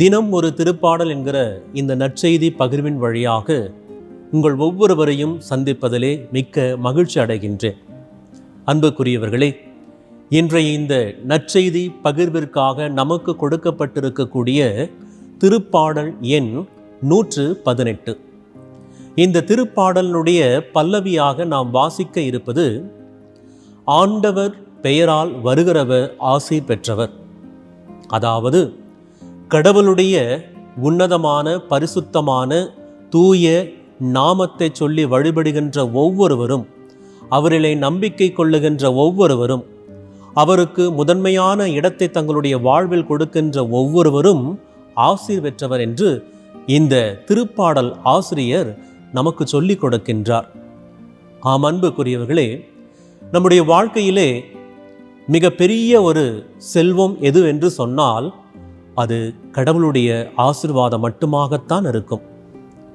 தினம் ஒரு திருப்பாடல் என்கிற இந்த நற்செய்தி பகிர்வின் வழியாக உங்கள் ஒவ்வொருவரையும் சந்திப்பதிலே மிக்க மகிழ்ச்சி அடைகின்றேன். அன்புக்குரியவர்களே இன்றைய இந்த நற்செய்தி பகிர்விற்காக நமக்கு கொடுக்கப்பட்டிருக்கக்கூடிய திருப்பாடல் எண் நூற்று பதினெட்டு. இந்த திருப்பாடலினுடைய பல்லவியாக நாம் வாசிக்க இருப்பது ஆண்டவர் பெயரால் வருகிறவர் ஆசை பெற்றவர். அதாவது கடவுளுடைய உன்னதமான பரிசுத்தமான தூய நாமத்தை சொல்லி வழிபடுகின்ற ஒவ்வொருவரும் அவரிலே நம்பிக்கை கொள்ளுகின்ற ஒவ்வொருவரும் அவருக்கு முதன்மையான இடத்தை தங்களுடைய வாழ்வில் கொடுக்கின்ற ஒவ்வொருவரும் ஆசிர் பெற்றவர் என்று இந்த திருப்பாடல் ஆசிரியர் நமக்கு சொல்லிக் கொடுக்கின்றார். ஆம் அன்புக்குரியவர்களே நம்முடைய வாழ்க்கையிலே மிக பெரிய ஒரு செல்வம் எது என்று சொன்னால் அது கடவுளுடைய ஆசிர்வாதம் மட்டுமாகத்தான் இருக்கும்.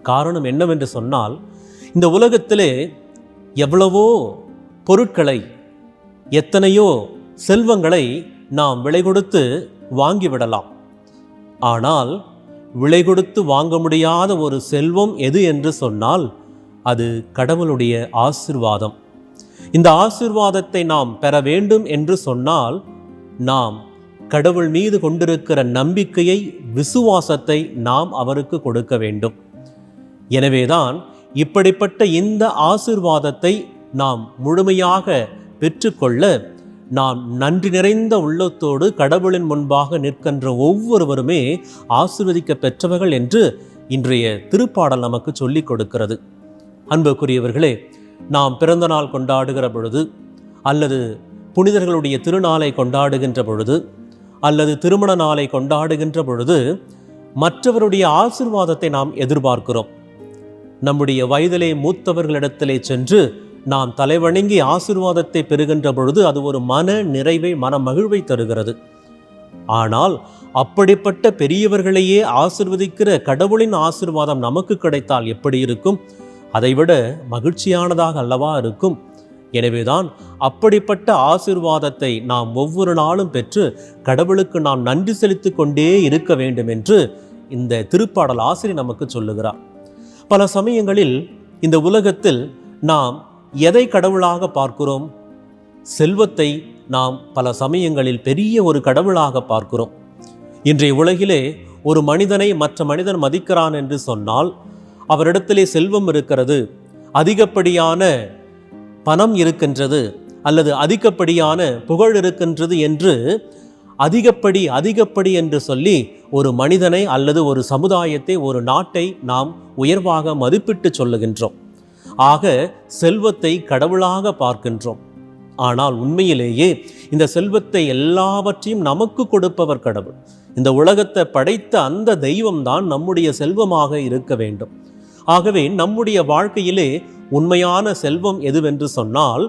காரணம் என்னவென்று சொன்னால் இந்த உலகத்திலே எவ்வளவோ பொருட்களை எத்தனையோ செல்வங்களை நாம் விலை கொடுத்து வாங்கிவிடலாம். ஆனால் விலை கொடுத்து வாங்க முடியாத ஒரு செல்வம் எது என்று சொன்னால் அது கடவுளுடைய ஆசிர்வாதம். இந்த ஆசிர்வாதத்தை நாம் பெற வேண்டும் என்று சொன்னால் நாம் கடவுள் மீது கொண்டிருக்கிற நம்பிக்கையை விசுவாசத்தை நாம் அவருக்கு கொடுக்க வேண்டும். எனவேதான் இப்படிப்பட்ட இந்த ஆசிர்வாதத்தை நாம் முழுமையாக பெற்றுக்கொள்ள நாம் நன்றி நிறைந்த உள்ளத்தோடு கடவுளின் முன்பாக நிற்கின்ற ஒவ்வொருவருமே ஆசிர்வதிக்க பெற்றவர்கள் என்று இன்றைய திருப்பாடல் நமக்கு சொல்லிக் கொடுக்கிறது. அன்புக்குரியவர்களே நாம் பிறந்த நாள் கொண்டாடுகிற பொழுது அல்லது புனிதர்களுடைய திருநாளை கொண்டாடுகின்ற பொழுது அல்லது திருமண நாளை கொண்டாடுகின்ற பொழுது மற்றவருடைய ஆசிர்வாதத்தை நாம் எதிர்பார்க்கிறோம். நம்முடைய வயதிலே மூத்தவர்களிடத்திலே சென்று நாம் தலைவணங்கி ஆசிர்வாதத்தை பெறுகின்ற பொழுது அது ஒரு மன நிறைவை மன மகிழ்வை தருகிறது. ஆனால் அப்படிப்பட்ட பெரியவர்களையே ஆசிர்வதிக்கிற கடவுளின் ஆசிர்வாதம் நமக்கு கிடைத்தால் எப்படி இருக்கும்? அதைவிட மகிழ்ச்சியானதாக அல்லவா இருக்கும்? எனவேதான் அப்படிப்பட்ட ஆசிர்வாதத்தை நாம் ஒவ்வொரு நாளும் பெற்று கடவுளுக்கு நாம் நன்றி செலுத்தி கொண்டே இருக்க வேண்டும் என்று இந்த திருப்பாடல் ஆசிரியர் நமக்கு சொல்லுகிறார். பல சமயங்களில் இந்த உலகத்தில் நாம் எதை கடவுளாக பார்க்கிறோம்? செல்வத்தை நாம் பல சமயங்களில் பெரிய ஒரு கடவுளாக பார்க்கிறோம். இன்றைய உலகிலே ஒரு மனிதனை மற்ற மனிதன் மதிக்கிறான் என்று சொன்னால் அவரிடத்திலே செல்வம் இருக்கிறது. அதிகப்படியான பணம் இருக்கின்றது அல்லது அதிகப்படியான புகழ் இருக்கின்றது என்று அதிகப்படி அதிகப்படி என்று சொல்லி ஒரு மனிதனை அல்லது ஒரு சமுதாயத்தை ஒரு நாட்டை நாம் உயர்வாக மதிப்பிட்டு சொல்லுகின்றோம். ஆக செல்வத்தை கடவுளாக பார்க்கின்றோம். ஆனால் உண்மையிலேயே இந்த செல்வத்தை எல்லாவற்றையும் நமக்கு கொடுப்பவர் கடவுள். இந்த உலகத்தை படைத்த அந்த தெய்வம்தான் நம்முடைய செல்வமாக இருக்க வேண்டும். ஆகவே நம்முடைய வாழ்க்கையிலே உண்மையான செல்வம் எதுவென்று சொன்னால்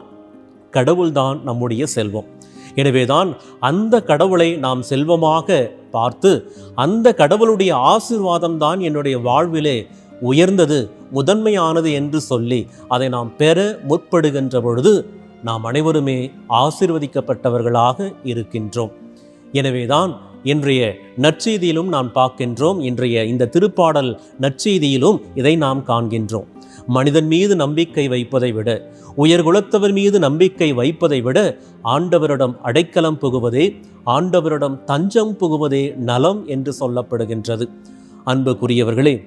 கடவுள்தான் நம்முடைய செல்வம். எனவேதான் அந்த கடவுளை நாம் செல்வமாக பார்த்து அந்த கடவுளுடைய ஆசிர்வாதம் தான் என்னுடைய வாழ்விலே உயர்ந்தது முதன்மையானது என்று சொல்லி அதை நாம் பெற முற்படுகின்ற பொழுது நாம் அனைவருமே ஆசிர்வதிக்கப்பட்டவர்களாக இருக்கின்றோம். எனவேதான் இன்றைய நற்செய்தியிலும் நாம் பார்க்கின்றோம் இன்றைய இந்த திருப்பாடல் நற்செய்தியிலும் இதை நாம் காண்கின்றோம். மனிதன் மீது நம்பிக்கை வைப்பதை விட உயர்குலத்தவர் மீது நம்பிக்கை வைப்பதை விட ஆண்டவரிடம் அடைக்கலம் புகுவதே ஆண்டவரிடம் தஞ்சம் புகுவதே நலம் என்று சொல்லப்படுகின்றது. அன்புக்குரியவர்களே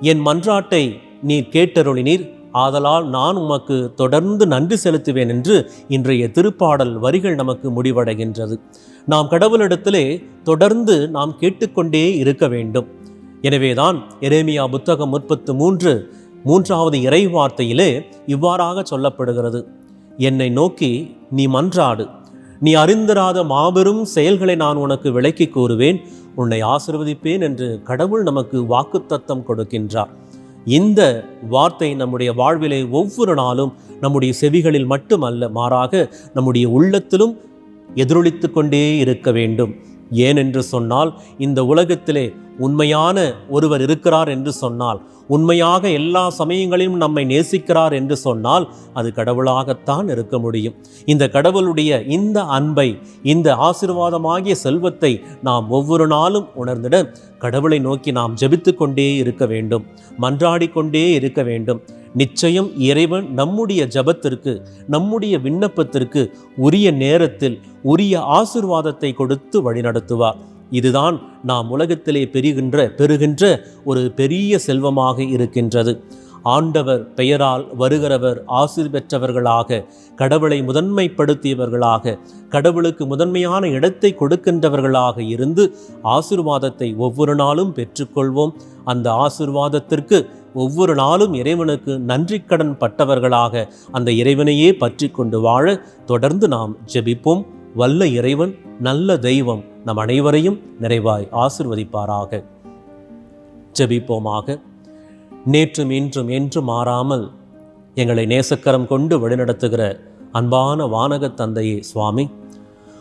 என் மன்றாட்டை நீர் கேட்டருளினீர். ஆதலால் நான் உமக்கு தொடர்ந்து நன்றி செலுத்துவேன் என்று இன்றைய திருப்பாடல் வரிகள் நமக்கு முடிவடைகின்றது. நாம் கடவுளிடத்திலே தொடர்ந்து நாம் கேட்டுக்கொண்டே இருக்க வேண்டும். எனவேதான் எரேமியா புத்தகம் முப்பத்து மூன்று மூன்றாவது இறை வார்த்தையிலே இவ்வாறாக சொல்லப்படுகிறது. என்னை நோக்கி நீ மன்றாடு. நீ அறிந்திராத மாபெரும் செயல்களை நான் உனக்கு விளக்கி கூறுவேன். உன்னை ஆசிர்வதிப்பேன் என்று கடவுள் நமக்கு வாக்குத்தத்தம் கொடுக்கின்றார். இந்த வார்த்தை நம்முடைய வாழ்விலே ஒவ்வொரு நாளும் நம்முடைய செவிகளில் மட்டுமல்ல மாறாக நம்முடைய உள்ளத்திலும் எதிரொலித்து கொண்டே இருக்க வேண்டும். ஏனென்று சொன்னால் இந்த உலகத்திலே உண்மையான ஒருவர் இருக்கிறார் என்று சொன்னால் உண்மையாக எல்லா சமயங்களிலும் நம்மை நேசிக்கிறார் என்று சொன்னால் அது கடவுளாகத்தான் இருக்க முடியும். இந்த கடவுளுடைய இந்த அன்பை இந்த ஆசீர்வாதமாகிய செல்வத்தை நாம் ஒவ்வொரு நாளும் உணர்ந்திட கடவுளை நோக்கி நாம் ஜெபித்து கொண்டே இருக்க வேண்டும் மன்றாடி கொண்டே இருக்க வேண்டும். நிச்சயம் இறைவன் நம்முடைய ஜபத்திற்கு நம்முடைய விண்ணப்பத்திற்கு உரிய நேரத்தில் உரிய ஆசிர்வாதத்தை கொடுத்து வழிநடத்துவார். இதுதான் நாம் உலகத்திலே பெறுகின்ற பெறுகின்ற ஒரு பெரிய செல்வமாக இருக்கின்றது. ஆண்டவர் பெயரால் வருகிறவர் ஆசிர் பெற்றவர்களாக கடவுளை முதன்மைப்படுத்தியவர்களாக கடவுளுக்கு முதன்மையான இடத்தை கொடுக்கின்றவர்களாக இருந்து ஆசிர்வாதத்தை ஒவ்வொரு நாளும் பெற்றுக்கொள்வோம். அந்த ஆசிர்வாதத்திற்கு ஒவ்வொரு நாளும் இறைவனுக்கு நன்றி கடன் பட்டவர்களாக அந்த இறைவனையே பற்றி கொண்டு வாழ தொடர்ந்து நாம் ஜெபிப்போம். வல்ல இறைவன் நல்ல தெய்வம் நம் அனைவரையும் நிறைவாய் ஆசிர்வதிப்பாராக. ஜபிப்போமாக. நேற்றும் இன்றும் என்றும் மாறாமல் எங்களை நேசக்கரம் கொண்டு வழிநடத்துகிற அன்பான வானக தந்தையே சுவாமி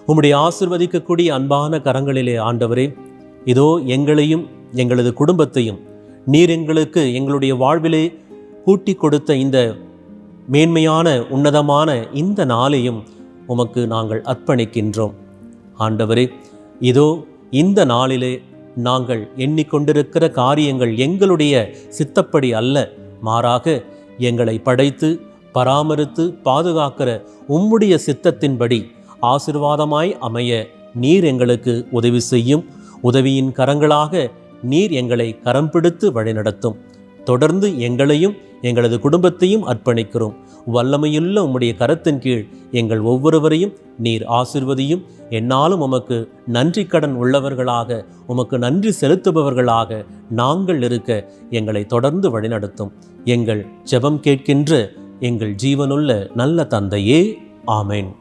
உம்முடைய ஆசிர்வதிக்கக்கூடிய அன்பான கரங்களிலே ஆண்டவரே இதோ எங்களையும் எங்களது குடும்பத்தையும் நீர் எங்களுக்கு எங்களுடைய வாழ்விலே கூட்டி கொடுத்த இந்த மேன்மையான உன்னதமான இந்த நாளையும் உமக்கு நாங்கள் அர்ப்பணிக்கின்றோம். ஆண்டவரே இதோ இந்த நாளிலே நாங்கள் எண்ணிக்கொண்டிருக்கிற காரியங்கள் எங்களுடைய சித்தப்படி அல்ல. மாறாக எங்களை படைத்து பராமரித்து பாதுகாக்கிற உம்முடைய சித்தத்தின்படி ஆசிர்வாதமாய் அமைய நீர் எங்களுக்கு உதவி செய்யும். உதவியின் கரங்களாக நீர் எங்களை கரம் பிடித்து வழிநடத்தும். தொடர்ந்து எங்களையும் எங்களது குடும்பத்தையும் அர்ப்பணிக்கிறோம். வல்லமையுள்ள உம்முடைய கரத்தின் கீழ் எங்கள் ஒவ்வொருவரையும் நீர் ஆசிர்வதியும். என்னாலும் உமக்கு நன்றி கடன் உள்ளவர்களாக உமக்கு நன்றி செலுத்துபவர்களாக நாங்கள் இருக்க எங்களை தொடர்ந்து வழிநடத்தும். எங்கள் ஜெபம் கேட்கின்ற எங்கள் ஜீவனுள்ள நல்ல தந்தையே. ஆமேன்.